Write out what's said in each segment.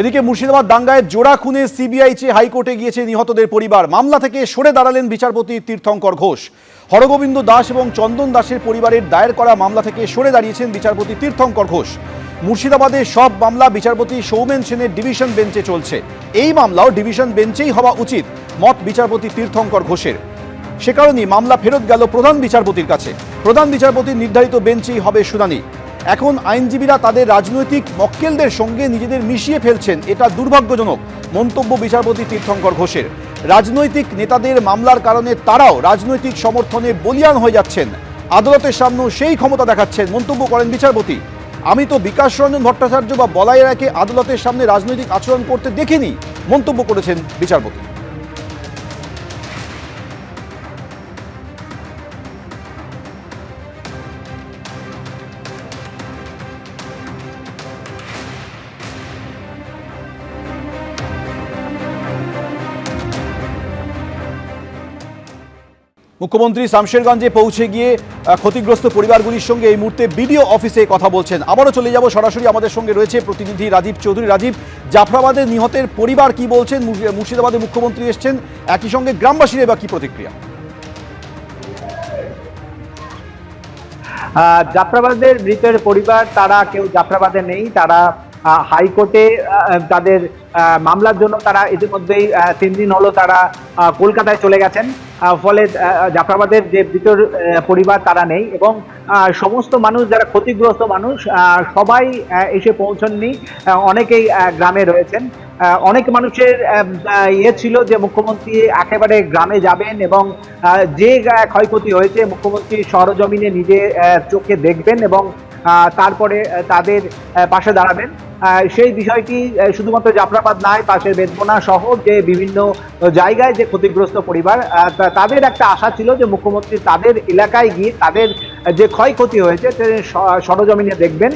এদিকে মুর্শিদাবাদ দাঙ্গায় জোড়া খুনে সিবিআই চেয়ে হাইকোর্টে গিয়েছে নিহতদের পরিবার। মামলা থেকে সরে দাঁড়ালেন বিচারপতি তীর্থঙ্কর ঘোষ। হরগোবিন্দ দাস এবং চন্দন দাসের পরিবারের দায়ের করা মামলা থেকে সরে দাঁড়িয়েছেন বিচারপতি তীর্থঙ্কর ঘোষ। মুর্শিদাবাদে সব মামলা বিচারপতি সৌমেন সেনের ডিভিশন বেঞ্চে চলছে। এই মামলাও ডিভিশন বেঞ্চেই হওয়া উচিত, মত বিচারপতি তীর্থঙ্কর ঘোষের। সে কারণেই মামলা ফেরত গেল প্রধান বিচারপতির কাছে। প্রধান বিচারপতির নির্ধারিত বেঞ্চেই হবে শুনানি। এখন আইনজীবীরা তাদের রাজনৈতিক মক্কেলদের সঙ্গে নিজেদের মিশিয়ে ফেলছেন। এটা দুর্ভাগ্যজনক, মন্তব্য বিচারপতি তীর্থঙ্কর ঘোষের। রাজনৈতিক নেতাদের মামলার কারণে তারাও রাজনৈতিক সমর্থনে বলিয়ান হয়ে যাচ্ছেন। আদালতের সামনেও সেই ক্ষমতা দেখাচ্ছেন মন্তব্য করেন বিচারপতি। আমি তো বিকাশ রঞ্জন ভট্টাচার্য বা বলাই রায়কে আদালতের সামনে রাজনৈতিক আচরণ করতে দেখিনি, মন্তব্য করেছেন বিচারপতি। মুখ্যমন্ত্রী শামশেরগঞ্জে পৌঁছে গিয়ে ক্ষতিগ্রস্ত পরিবারগুলির সঙ্গে এই মুহূর্তে বিডিও অফিসে কথা বলছেন। আবারও চলে যাব, সরাসরি আমাদের সঙ্গে রয়েছে প্রতিনিধি রাজীব চৌধুরী। রাজীব, জাফরাবাদে নিহতের পরিবার কি বলছেন? মুর্শিদাবাদে মুখ্যমন্ত্রী এসছেন। একই সঙ্গে গ্রামবাসীর বা কি প্রতিক্রিয়া? জাফরাবাদের মৃতের পরিবার, তারা কেউ জাফরাবাদে নেই। তারা হাইকোর্টে তাদের মামলার জন্য তারা ইতিমধ্যেই তিন দিন হলো তারা কলকাতায় চলে গেছেন। ফলে জাফরাবাদের যে ভিতর পরিবার তারা নেই এবং সমস্ত মানুষ যারা ক্ষতিগ্রস্ত মানুষ সবাই এসে পৌঁছননি। অনেকেই গ্রামে রয়েছেন। অনেক মানুষের ইয়ে ছিল যে মুখ্যমন্ত্রী একেবারে গ্রামে যাবেন এবং যে ক্ষয়ক্ষতি হয়েছে, মুখ্যমন্ত্রী সরজমিনে নিজে চোখে দেখবেন এবং তারপরে তাদের পাশে দাঁড়াবেন। সেই বিষয়টি শুধুমাত্র জাফরাবাদ নয়, পাশের বেদবোনা সহ যে বিভিন্ন জায়গায় যে ক্ষতিগ্রস্ত পরিবার তাদের একটা আশা ছিল যে মুখ্যমন্ত্রী তাদের এলাকায় গিয়ে তাদের যে ক্ষয়ক্ষতি হয়েছে সরজমিনে দেখবেন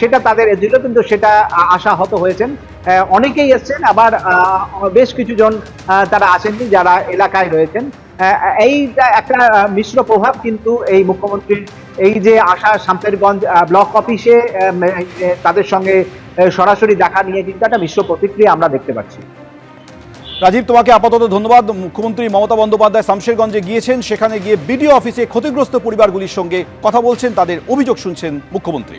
সেটা তাদের ছিল কিন্তু সেটা আশাহত হয়েছেন। অনেকেই এসছেন, আবার বেশ কিছু জন তারা আসেননি যারা এলাকায় রয়েছেন। এইটা একটা মিশ্র প্রভাব কিন্তু এই মুখ্যমন্ত্রীর এই যে আশা শামশেরগঞ্জ ব্লক অফিসে তাদের সঙ্গে সরাসরি দেখা নিয়ে কিন্তু একটা মিশ্র প্রতিক্রিয়া আমরা দেখতে পাচ্ছি। রাজীব, তোমাকে আপাতত ধন্যবাদ। মুখ্যমন্ত্রী মমতা বন্দ্যোপাধ্যায় শামশেরগঞ্জে গিয়েছেন, সেখানে গিয়ে বিডিও অফিসে ক্ষতিগ্রস্ত পরিবারগুলির সঙ্গে কথা বলছেন, তাদের অভিযোগ শুনছেন মুখ্যমন্ত্রী।